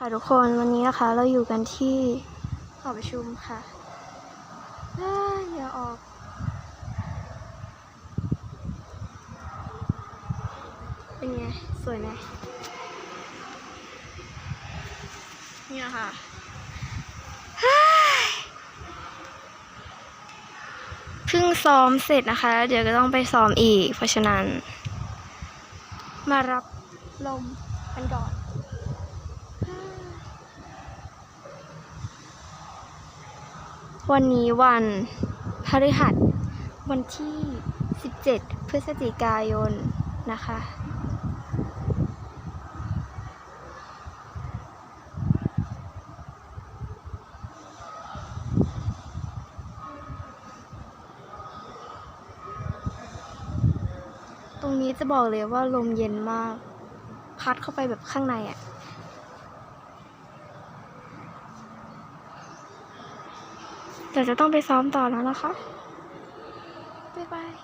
ค่ะทุกคนวันนี้นะคะเราอยู่กันที่หอประชุมค่ะอ้าอย่าออก เป็นไง สวยไหมเนี่ยค่ะฮ้ยเพิ่งซ้อมเสร็จนะคะ เดี๋ยวก็ต้องไปซ้อมอีก เพราะฉะนั้น มารับลมกันก่อน วันนี้วันพฤหัส วันที่ 17 พฤศจิกายนนะคะ ตรงนี้จะบอกเลยว่าลมเย็นมาก พัดเข้าไปแบบข้างในอะ่ะ เดี๋ยวจะต้องไปซ้อมต่อแล้วนะคะ บ๊ายบาย